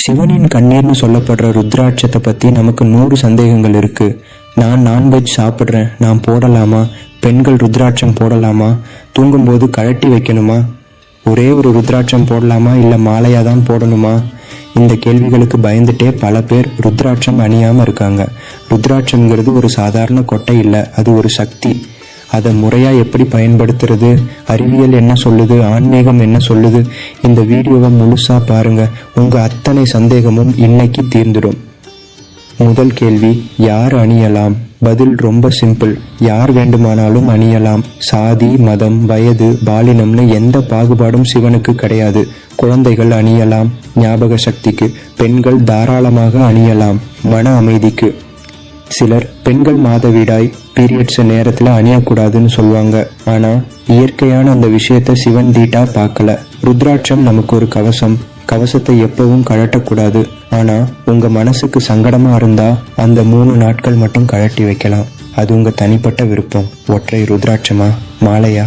சிவனின் கண்ணீர்னு சொல்லப்படுற ருத்ராட்சத்தை பத்தி நமக்கு நூறு சந்தேகங்கள் இருக்கு. நான் நான்வெஜ் சாப்பிட்றேன். நான் போடலாமா? பெண்கள் ருத்ராட்சம் போடலாமா? தூங்கும்போது கழட்டி வைக்கணுமா? ஒரே ஒரு ருத்ராட்சம் போடலாமா? இல்லை மாலையாக தான் போடணுமா? இந்த கேள்விகளுக்கு பயந்துட்டே பல பேர் ருத்ராட்சம் அணியாமல் இருக்காங்க. ருத்ராட்சம்ங்கிறது ஒரு சாதாரண கொட்டை இல்லை. அது ஒரு சக்தி. அதை முறையா எப்படி பயன்படுத்துறது? அறிவியல் என்ன சொல்லுது? ஆன்மீகம் என்ன சொல்லுது? இந்த வீடியோவை முழுசா பாருங்க. உங்க அத்தனை சந்தேகமும் இன்னைக்கு தீர்ந்துடும். முதல் கேள்வி யார் அணியலாம்? பதில் ரொம்ப சிம்பிள். யார் வேண்டுமானாலும் அணியலாம். சாதி மதம் வயது பாலினம்னு எந்த பாகுபாடும் சிவனுக்கு கிடையாது. குழந்தைகள் அணியலாம். ஞாபக சக்திக்கு. பெண்கள் தாராளமாக அணியலாம். மன அமைதிக்கு. சிலர் பெண்கள் மாதவிடாய் பீரியட்ஸ் நேரத்துல அணியக்கூடாதுன்னு சொல்லுவாங்க. ஆனா இயற்கையான அந்த விஷயத்த சிவன் தீட்டா பார்க்கல. ருத்ராட்சம் நமக்கு ஒரு கவசம். கவசத்தை எப்பவும் கழட்டக்கூடாது. ஆனா உங்க மனசுக்கு சங்கடமா இருந்தா அந்த மூணு நாட்கள் மட்டும் கழட்டி வைக்கலாம். அது உங்க தனிப்பட்ட விருப்பம். ஒற்றை ருத்ராட்சமா? மாலையா?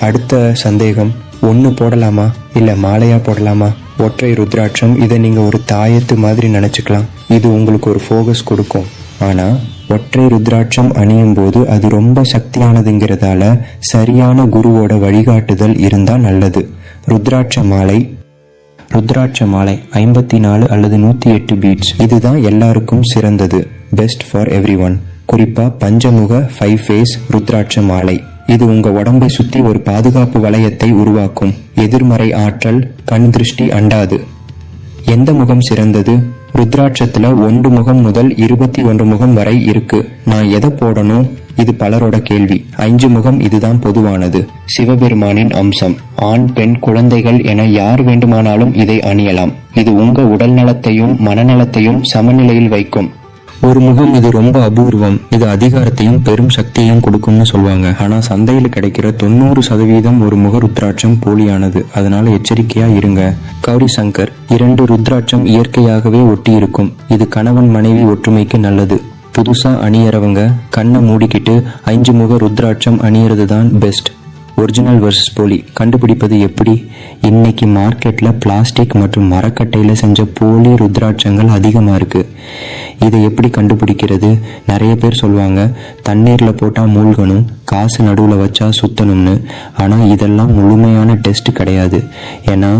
அடுத்த சந்தேகம் ஒன்று போடலாமா? இல்லை மாலையா போடலாமா? ஒற்றை ருத்ராட்சம் இதை நீங்கள் ஒரு தாயத்து மாதிரி நினச்சிக்கலாம். இது உங்களுக்கு ஒரு ஃபோகஸ் கொடுக்கும். ஆனால் ஒற்றை ருத்ராட்சம் அணியும் போது அது ரொம்ப சக்தியானதுங்கிறதால சரியான குருவோட வழிகாட்டுதல் இருந்தால் நல்லது. ருத்ராட்ச மாலை. ருத்ராட்ச மாலை ஐம்பத்தி நாலு அல்லது நூற்றி எட்டு பீட்ஸ். இதுதான் எல்லாருக்கும் சிறந்தது. பெஸ்ட் ஃபார் எவ்ரி ஒன் குறிப்பாக பஞ்சமுக ஃபைவ் ஃபேஸ் ருத்ராட்ச மாலை. இது உங்க உடம்பை சுற்றி ஒரு பாதுகாப்பு வளையத்தை உருவாக்கும். எதிர்மறை ஆற்றல் கண் திருஷ்டி அண்டாது. எந்த முகம் சிறந்தது? ருத்ராட்சத்துல ஒன்று முகம் முதல் இருபத்தி ஒன்று முகம் வரை இருக்கு. நான் எதை போடணும்? இது பலரோட கேள்வி. ஐந்து முகம் இதுதான் பொதுவானது. சிவபெருமானின் அம்சம். ஆண் பெண் குழந்தைகள் என யார் வேண்டுமானாலும் இதை அணியலாம். இது உங்க உடல் நலத்தையும் மனநலத்தையும் சமநிலையில் வைக்கும். ஒரு முகம் இது ரொம்ப அபூர்வம். இது அதிகாரத்தையும் பெரும் சக்தியையும் கொடுக்கும்னு சொல்லுவாங்க ஆனா சந்தையில் கிடைக்கிற தொண்ணூறு சதவீதம் ஒரு முக ருத்ராட்சம் போலியானது. அதனால எச்சரிக்கையா இருங்க. கௌரி சங்கர் இரண்டு ருத்ராட்சம் இயற்கையாகவே ஒட்டி இருக்கும் இது கணவன் மனைவி ஒற்றுமைக்கு நல்லது. புதுசா அணியறவங்க கண்ணை மூடிக்கிட்டு அஞ்சு முக ருத்ராட்சம் அணியறது தான் பெஸ்ட் ஒரிஜினல் வர்சஸ் போலி. கண்டுபிடிப்பது எப்படி? இன்னைக்கு மார்க்கெட்டில் பிளாஸ்டிக் மற்றும் மரக்கட்டையில் செஞ்ச போலி ருத்ராட்சங்கள் அதிகமாக இருக்குது இதை எப்படி கண்டுபிடிக்கிறது? நிறைய பேர் சொல்லுவாங்க தண்ணீரில் போட்டால் மூழ்கணும் காசு நடுவில் வச்சா சுத்தணும்னு. ஆனால் இதெல்லாம் முழுமையான டெஸ்ட் கிடையாது. ஏன்னா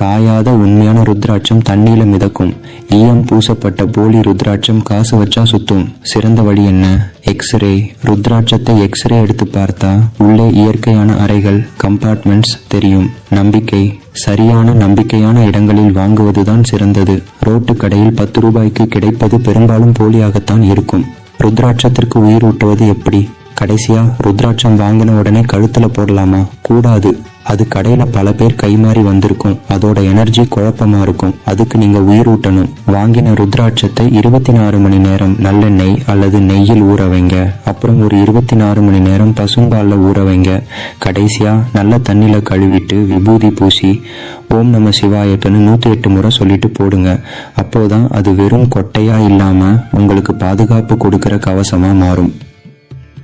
காயாத உண்மையான ருத்ராட்சம் தண்ணியில் மிதக்கும். ஈயம் பூசப்பட்ட போலி ருத்ராட்சம் காசு வச்சா சுத்தும். சிறந்த வழி என்ன? எக்ஸ்ரே ருத்ராட்சத்தை எக்ஸ்ரே எடுத்து பார்த்தா உள்ளே இயற்கையான அறைகள் கம்பார்ட்மெண்ட்ஸ் தெரியும். நம்பிக்கை. சரியான நம்பிக்கையான இடங்களில் வாங்குவதுதான் சிறந்தது. ரோட்டு கடையில் பத்து ரூபாய்க்கு கிடைப்பது பெரும்பாலும் போலியாகத்தான் இருக்கும். ருத்ராட்சத்திற்கு உயிர் ஊட்டுவது எப்படி? கடைசியா ருத்ராட்சம் வாங்கின உடனே கழுத்துல போடலாமா? கூடாது. அது கடையில பல பேர் கைமாறி வந்திருக்கும். அதோட எனர்ஜி குழப்பமா இருக்கும். அதுக்கு நீங்க உயிரூட்டணும் வாங்கின ருத்ராட்சத்தை இருபத்தி நாலு மணி நேரம் நல்லெண்ணெய் அல்லது நெய்யில் ஊற வைங்க. அப்புறம் ஒரு இருபத்தி நாலு மணி நேரம் பசும்பால்ல ஊற வைங்க. கடைசியா நல்ல தண்ணியில கழுவிட்டு விபூதி பூசி ஓம் நம சிவாயத்துன்னு நூத்தி எட்டு முறை சொல்லிட்டு போடுங்க. அப்போதான் அது வெறும் கொட்டையா இல்லாம உங்களுக்கு பாதுகாப்பு கொடுக்கிற கவசமா மாறும்.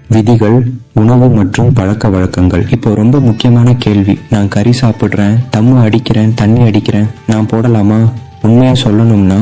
விதிகள் உணவு மற்றும் பழக்க வழக்கங்கள். இப்போ ரொம்ப முக்கியமான கேள்வி. நான் கறி சாப்பிட்றேன் தம்மு அடிக்கிறேன் தண்ணி அடிக்கிறேன் நான் போடலாமா? உண்மையை சொல்லணும்னா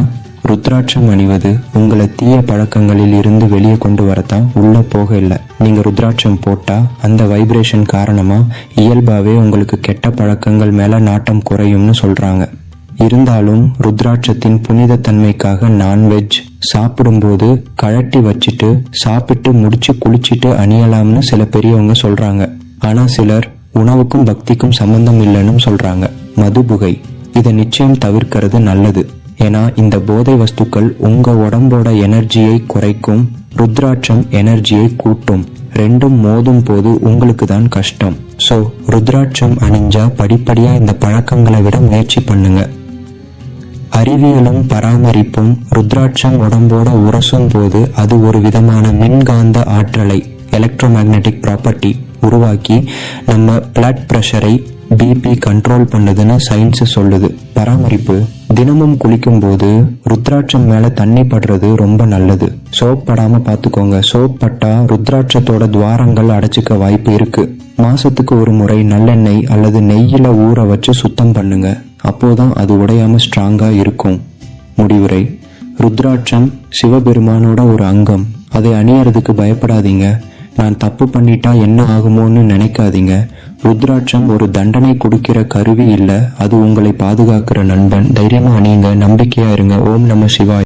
ருத்ராட்சம் அணிவது உங்களை தீய பழக்கங்களில் இருந்து வெளியே கொண்டு வரத்தான் உள்ளே போக இல்லை. நீங்கள் ருத்ராட்சம் போட்டால் அந்த வைப்ரேஷன் காரணமாக இயல்பாகவே உங்களுக்கு கெட்ட பழக்கங்கள் மேலே நாட்டம் குறையும்னு சொல்கிறாங்க இருந்தாலும் ருத்ராட்சத்தின் புனிதத்தன்மைக்காக நான்வெஜ் சாப்பிடும்போது கழட்டி வச்சுட்டு சாப்பிட்டு முடிச்சு குளிச்சுட்டு அணியலாம்னு சில பெரியவங்க சொல்றாங்க. ஆனா சிலர் உணவுக்கும் பக்திக்கும் சம்பந்தம் இல்லைன்னு சொல்றாங்க. மது புகை. இதை நிச்சயம் தவிர்க்கிறது நல்லது. ஏன்னா இந்த போதை வஸ்துக்கள் உங்க உடம்போட எனர்ஜியை குறைக்கும் ருத்ராட்சம் எனர்ஜியை கூட்டும். ரெண்டும் மோதும் போது உங்களுக்கு தான் கஷ்டம். சோ ருத்ராட்சம் அணிஞ்சா படிப்படியா இந்த பழக்கங்களை விட முயற்சி பண்ணுங்க. அறிவியலும் பராமரிப்பும் ருத்ராட்சம் உடம்போட உரசும் போது அது ஒரு விதமான மின்காந்த ஆற்றலை எலக்ட்ரோமேக்னெட்டிக் ப்ராப்பர்ட்டி உருவாக்கி நம்ம பிளட் ப்ரெஷரை பிபி கண்ட்ரோல் பண்ணுதுன்னு சயின்ஸ் சொல்லுது. பராமரிப்பு. தினமும் குளிக்கும் போது ருத்ராட்சம் மேல தண்ணி படுறது ரொம்ப நல்லது. சோப் படாம பாத்துக்கோங்க. சோப் பட்டா ருத்ராட்சத்தோட துவாரங்கள் அடைச்சிக்க வாய்ப்பு இருக்கு. மாசத்துக்கு ஒரு முறை நல்லெண்ணெய் அல்லது நெய்யில ஊற வச்சு சுத்தம் பண்ணுங்க. அப்போதான் அது உடையாம ஸ்ட்ராங்கா இருக்கும். முடிவுரை. ருத்ராட்சம் சிவபெருமானோட ஒரு அங்கம். அதை அணியறதுக்கு பயப்படாதீங்க. நான் தப்பு பண்ணிட்டா என்ன ஆகுமோன்னு நினைக்காதீங்க. ருத்ராட்சம் ஒரு தண்டனை கொடுக்கிற கருவி இல்ல. அது உங்களை பாதுகாக்கிற நண்பன். தைரியமா அணியுங்க. நம்பிக்கையா இருங்க. ஓம் நம சிவாய்.